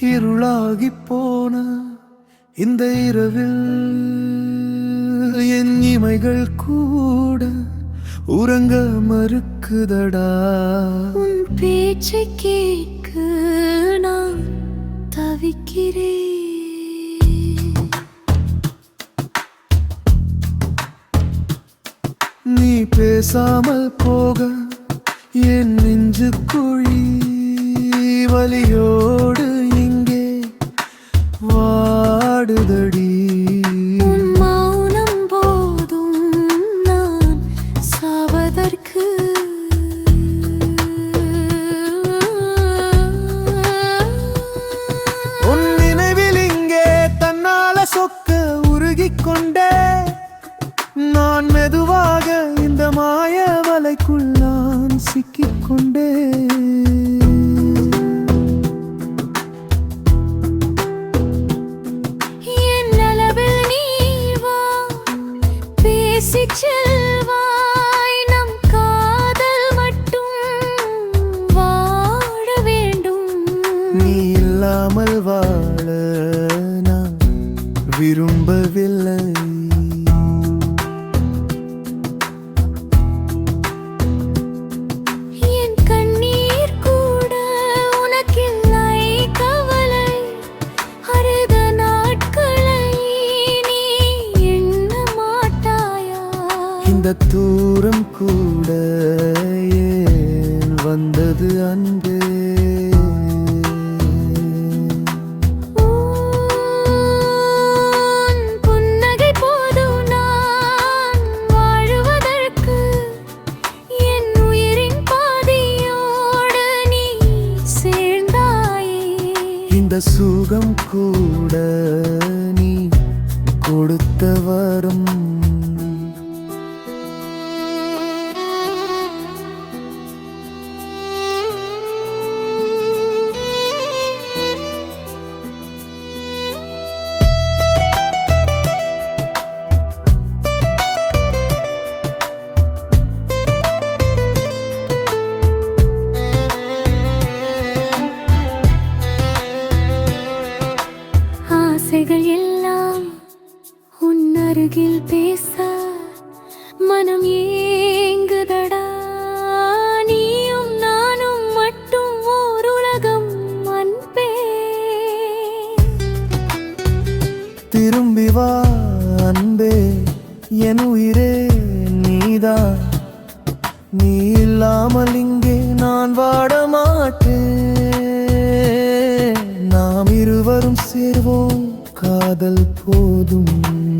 இருளாகி போன இந்த இரவில். என் இமைகள் கூட உறங்க மறுக்குதடா. உன் பேச்சை கேட்க நான் தவிக்கிறேன். நீ பேசாமல் போக என் நெஞ்சு குழி வலியோ. கொண்டே. நான் மெதுவாக இந்த மாய வலைக்குள் நான் சிக்கிக் என் அளவில் நீ வா. பேசிச்சல் மாட்டாயா? இந்த தூரம் கூட ஏன் வந்தது அன்பே? சுகம் கூட. நாட்கள் எல்லாம் உன் அருகில் பேச மனம் ஏங்குதடா. நீயும் நானும் மட்டும் ஓர் உலகம் அன்பே. திரும்பி வா அன்பே என் உயிரே நீதான். நீ இல்லாமல் இங்கே நான் வாட காதல் போதும்.